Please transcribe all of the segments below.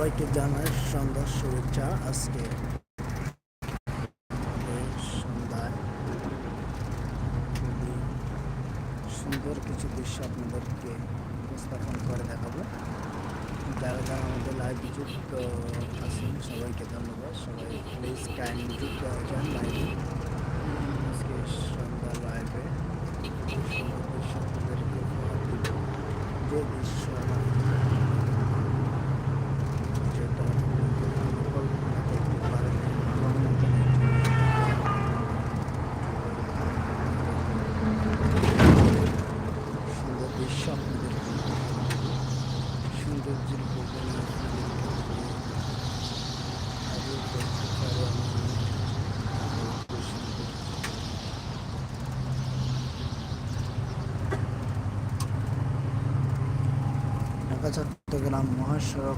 সবাইকে জানাই সন্ধ্যার শুভেচ্ছা। আজকে সন্ধ্যায় সুন্দর কিছু দৃশ্য আপনাদেরকে উপস্থাপন করে দেখাবো। যারা যারা আমাদের লাইভ যুক্ত আছেন, সবাইকে ধন্যবাদ। সবাই প্লিজ কাইন্ডলি যান aşağı.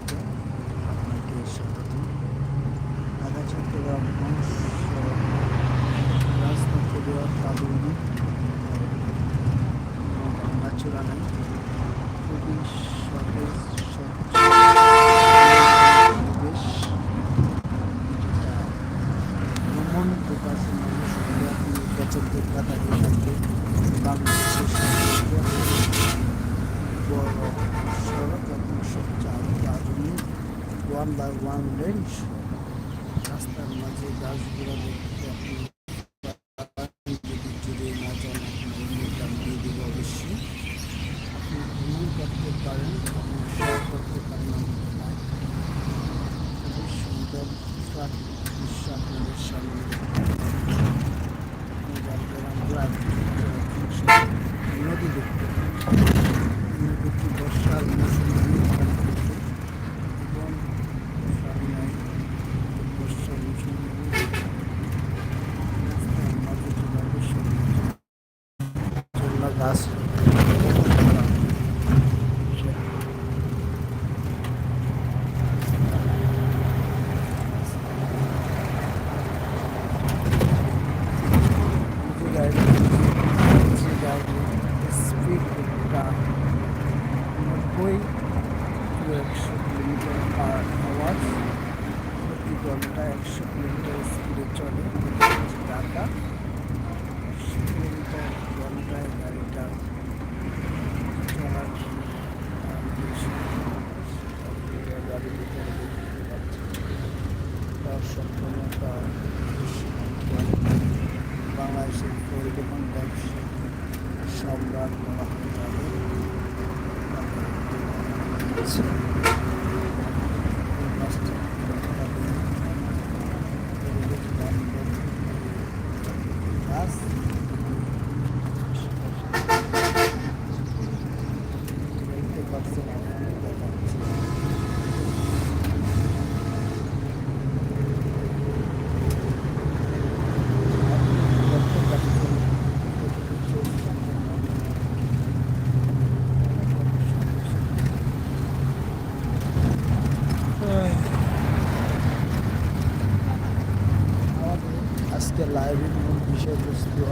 একশো কিলোমিটার স্পিডে চলে।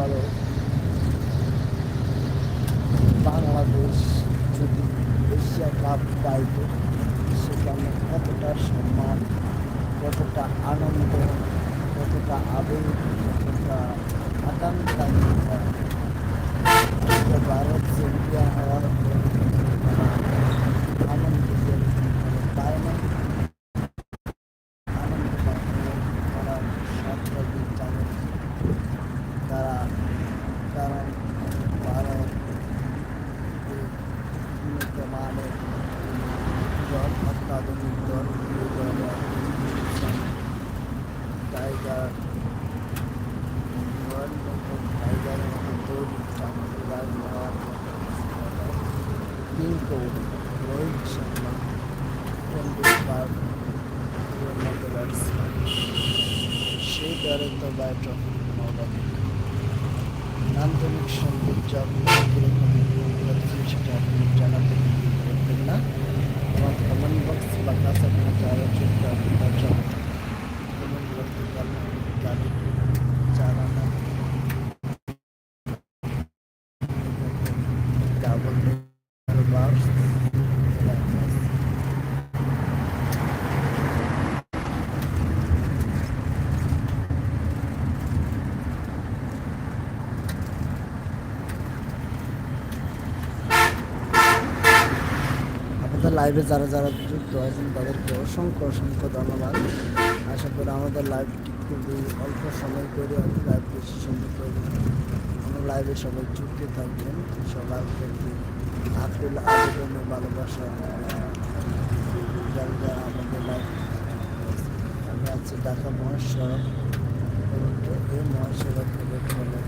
ভালো। বাংলাদেশ যদি এশিয়া কাপ পাইত, সেখানে কতটা সম্মান, কতটা আনন্দ, কতটা আবেগ, কতটা আকাঙ্ক্ষা ভারত চ্যাম্পিয়ন হওয়ার gold, Lord Shama, from the above, your mother's শ্রীদারিত বাই ট্রফিক নবাবী নান্দনিক সংগীত জাতীয় সেটা আপনি জানাতে করবেন না আমার কমেন্ট বক্স বা কাছে আপনার আরও চিন্তা আপনার লাইভে যারা যারা যুক্ত আছেন, তাদেরকে অসংখ্য অসংখ্য ধন্যবাদ। আশা করি আমাদের লাইভটি খুবই অল্প সময় করে হয়তো লাইভ বেশি সময় করে আমরা লাইভে সবাই যুক্ত থাকবেন। সবার প্রতি আকুল আবেদনে ভালোবাসা যারা আমাদের লাইভ আমি আছি ঢাকা মহাসড়ক এই মহাসড়ক থেকে চলে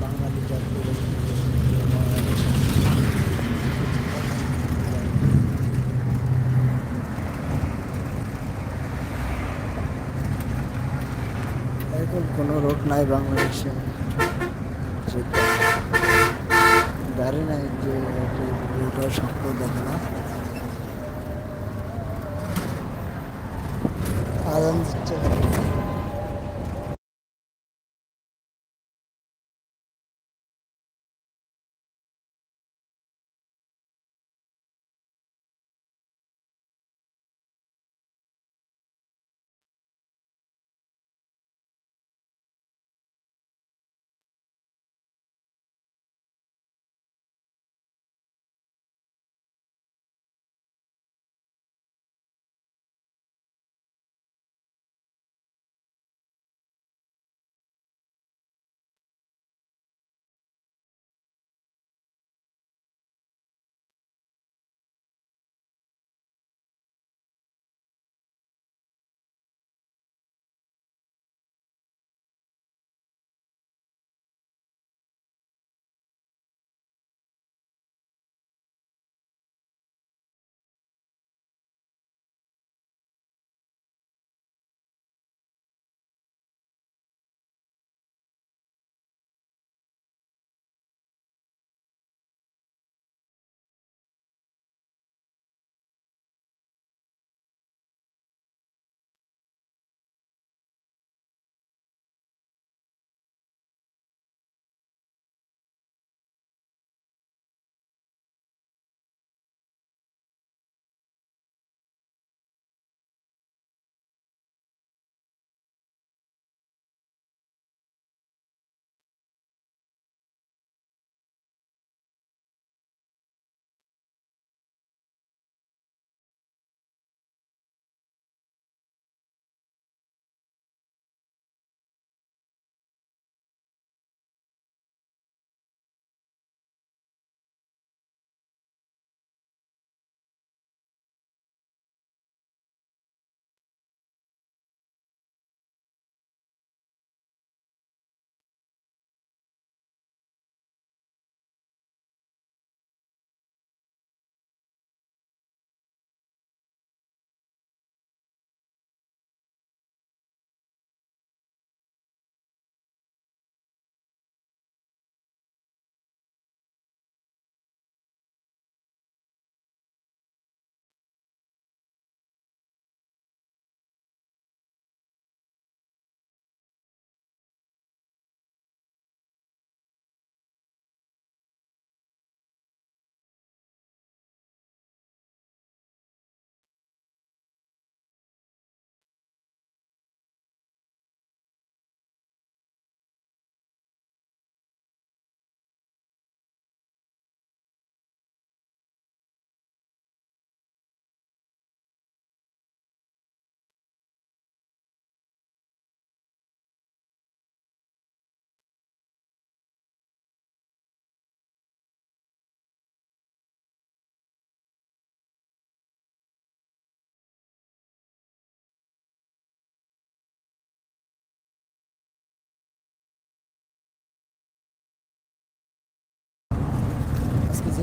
বাঙালি জাতীয় এরকম কোনো রোড নাই বাংলাদেশে। গাড়ি নাই যে দেখে না।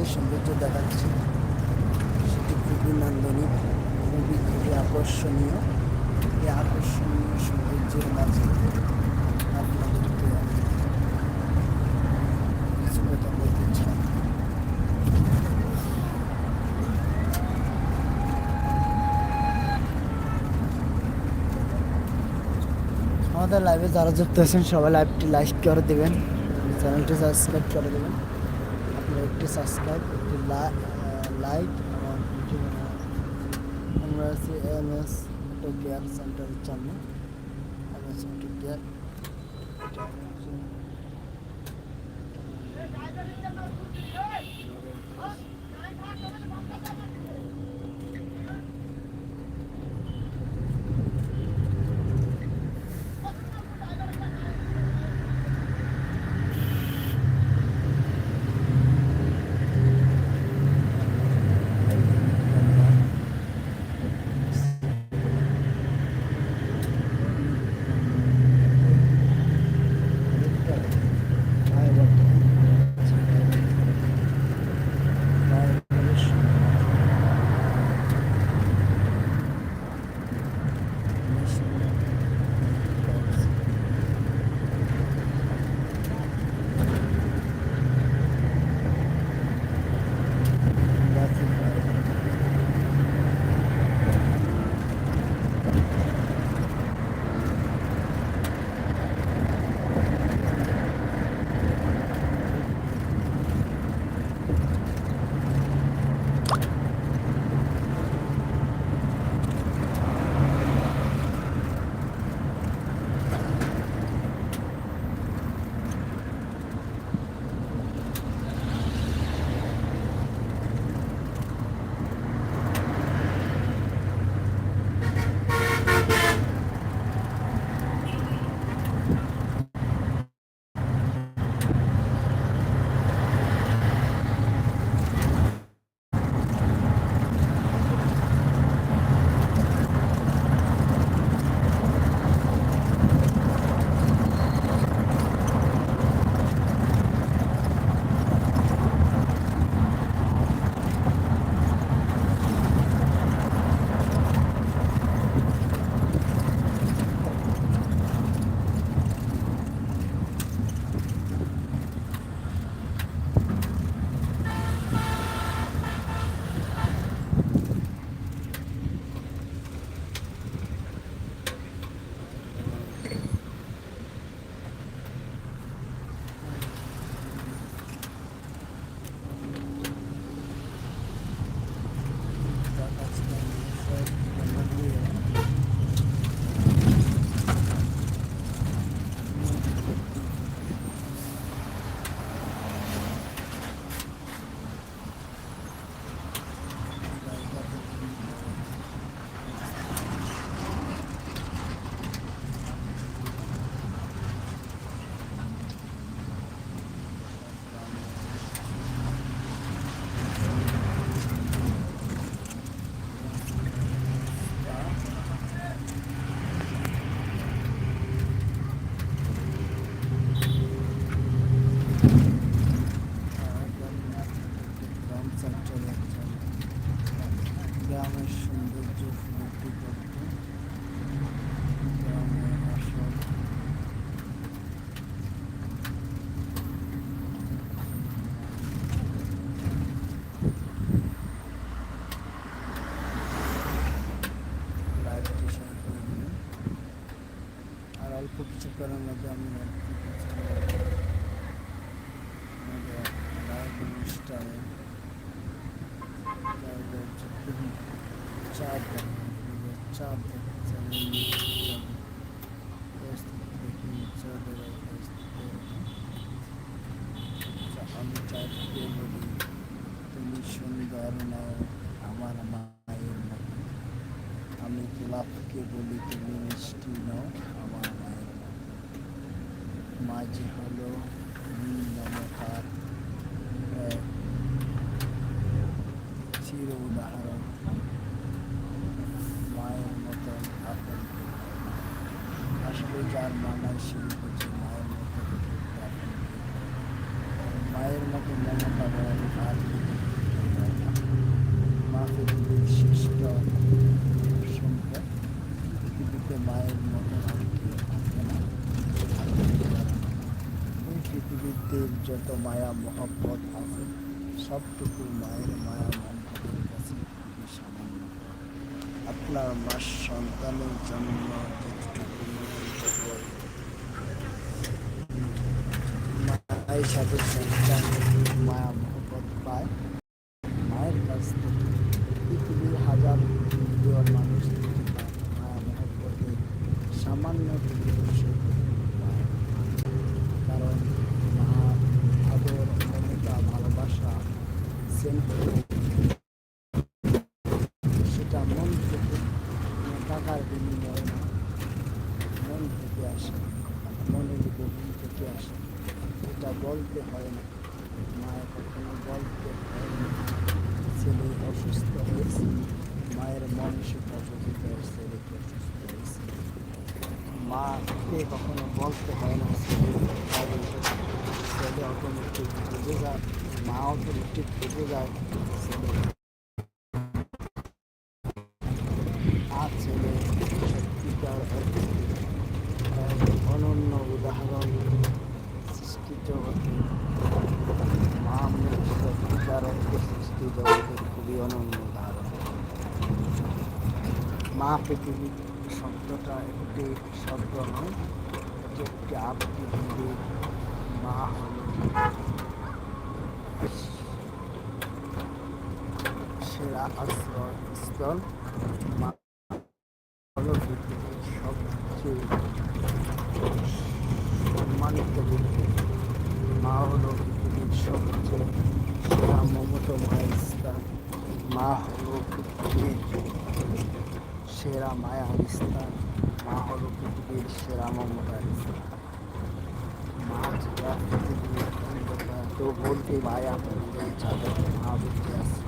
যে সৌন্দর্য দেখাচ্ছে। সেটি খুবই নান্দনিক, খুবই খুবই আকর্ষণীয়। এই আকর্ষণীয় সৌন্দর্যের মাঝে আমাদের লাইভে যারা যুক্ত আছেন সবাই লাইভটি লাইক করে দেবেন। চ্যানেলটি সাবস্ক্রাইব করে দেবেন। একটি সাবস্ক্রাইব একটি লাইক এবং আমরা আছি এম এস অটো কেয়ার সেন্টারের সামনে এম এস অটো কেয়ার আমি গোলাপকে বলি, তুমি মিষ্টি নও আমার মায়ের মাঝে হলো নমতার এক চির উদাহরণ, মায়ের মতন আপন। আসলে যার মানায় সেই বুঝে মায়ের মতো মায়ের মতো মমতা বলেন আর মা পৃথিবীর শ্রেষ্ঠ সম্পদ পৃথিবীতে মায়ের মতো আর কেউ থাকে না এই পৃথিবীতে যত মায়া, মহব্বত আছে সবটুকু মায়ের মায়া মহব্বতের কাছে খুবই সামান্য আপনার মাস সন্তানের জন্য যতটুকু মায়ের সাথে সন্তান মায়া মহব্বত পায় মায়ের কাছ থেকে পৃথিবীর হাজার মিলিয়ন মানুষ থেকে তার মায়া মহব্বতের সামান্য পায় কারণ মা আদর মমতা ভালোবাসা সেন্টিমেন্ট সেটা মন থেকে কোনো টাকার বিনিময়ে না মন থেকে আসে মনের গভীর থেকে আসে এটা বলতে হয় না। মায়ের কখনো বলতে হয় না। ছেলে অসুস্থ হয়েছে, মায়ের মানসিক অসুস্থ ছেলে অসুস্থ হয়েছে। মাকে কখনো বলতে হয় না, ছেলে। ছেলে অটোমেটিক বুঝে যায়, মা অটোমেটিক বুঝে যায়, ছেলে এটি একটি আপনি হিন্দির মা হল সেরা আশ্রয় স্থল মা হলো পৃথিবীর সবচেয়ে সম্মানিত ব্যক্তি মা হলো পৃথিবীর সবচেয়ে সেরা মমতময় স্থান মা হলো পৃথিবীর সেরা মায়ার স্থান মা হলো পৃথিবীর সেরা মমতার স্থান মা ছাড়া পৃথিবীর অন্ধকার তো বলতে মায়া মন্দির চাঁদের মা বেঁচে আছে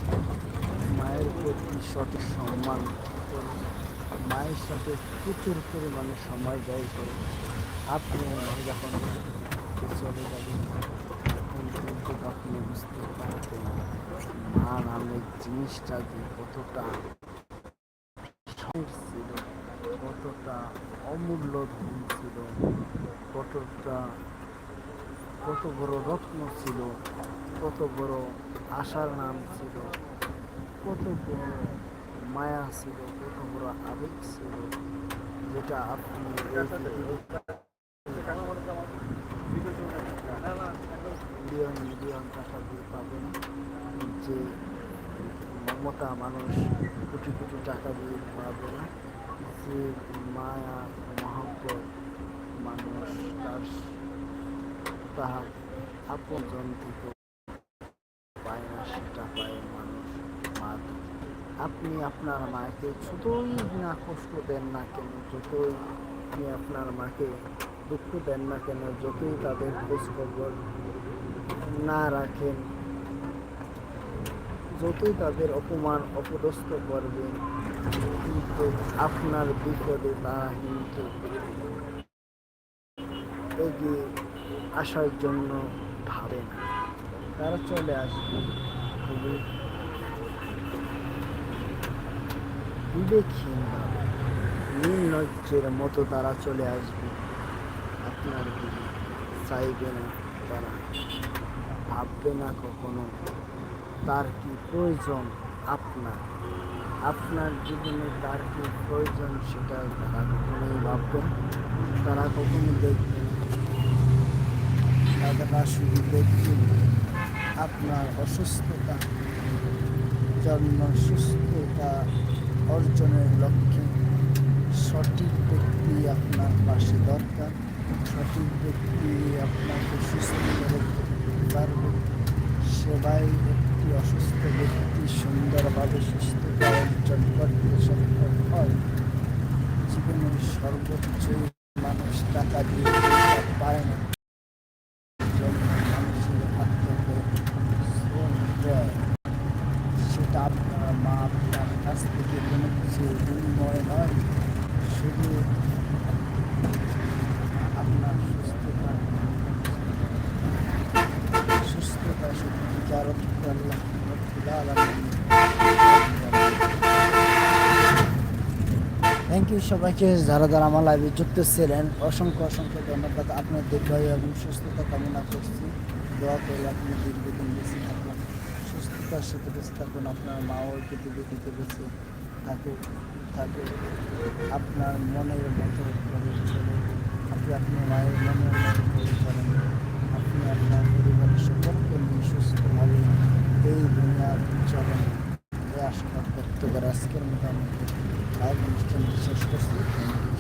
মায়ের প্রতি সঠিক সম্মান মায়ের সাথে প্রচুর পরিমাণে সময় ব্যয় করে আপনি যখন চলে যাবেন আপনি বুঝতে পারবেন মা নামের জিনিসটা যে কতটা ছিল, কতটা অমূল্য ধন ছিল, কতটা, কত বড় রত্ন ছিল, কত বড় আশার নাম ছিল, কত বড় মায়া ছিল কত বড় আবেগ ছিল, যেটা আপনি মিলিয়ন মিলিয়ন টাকা দিয়ে পাবেন, যে মমতা মানুষ কোটি কোটি টাকা দিয়ে পাবে না, যে মায়া মহব্বত মানুষ তার তাহার আপনজন থেকে পায় না, সেটা পায়। আপনি আপনার মাকে যতই না কষ্ট দেন না কেন, যতই আপনি আপনার মাকে দুঃখ দেন না কেন, যতই তাদের খোঁজ খবর না রাখেন, যতই তাদের অপমান অপদস্থ করবেন, কিন্তু আপনার বিপদে তারা কিন্তু এগিয়ে আসার জন্য ভাবে না। তারা চলে আসবে। খুবই বিবেকহীনভাবে নির্লজ্জের মতো তারা চলে আসবে। আপনার দিকে চাইবে না তারা। ভাববে না কখনো। তার কি প্রয়োজন আপনার? আপনার জীবনে তার কি প্রয়োজন সেটা তারা কখনোই ভাববে তারা কখনো দেখবে না। তারা শুধু দেখবে আপনার অসুস্থতা, জন্ম সুস্থতা অর্জনের লক্ষ্যে সঠিক ব্যক্তি আপনার পাশে দরকার। সঠিক ব্যক্তি আপনাকে সুস্থ করে পারবে। সেবাই একটি অসুস্থ ব্যক্তি সুন্দরভাবে সুস্থতা অর্জন করতে সক্ষম হয়। জীবনের সর্বোচ্চ মানুষ টাকা দিয়ে পায় না জন্য মানুষের হাত থেকে শ্রম দেয় সেটা আপনার মা আপনার কাছ থেকে কোনো কিছু বিনিময় নয় শুধু আপনার সুস্থতা সুস্থতা শুধু বিচারক আল্লাহ রব্বুল আলামিন থ্যাংক সবাইকে যারা যারা আমার লাইভে যুক্ত ছিলেন, অসংখ্য অসংখ্য ধন্যবাদ আপনার দীর্ঘায়ু এবং সুস্থতা কামনা করছি। দোয়া করে আপনি দীর্ঘদিন বেঁচে থাকুন, সুস্থতার সাথে বেঁচে থাকুন, আপনার মা ও পৃথিবীতে বেঁচে থাকুক থাকে আপনার মনের মতো করে আপনি আপনার মায়ের মনের মতো করে চলেন। আপনি আপনার পরিবারের সকলকে নিয়ে সুস্থভাবে এই দুনিয়ার চলেন এই আশীর্বাদ ব্যক্ত করে আজকের মতো আমাদের লাইভ অনুষ্ঠানটি শেষ করছি Thank you সবাইকে।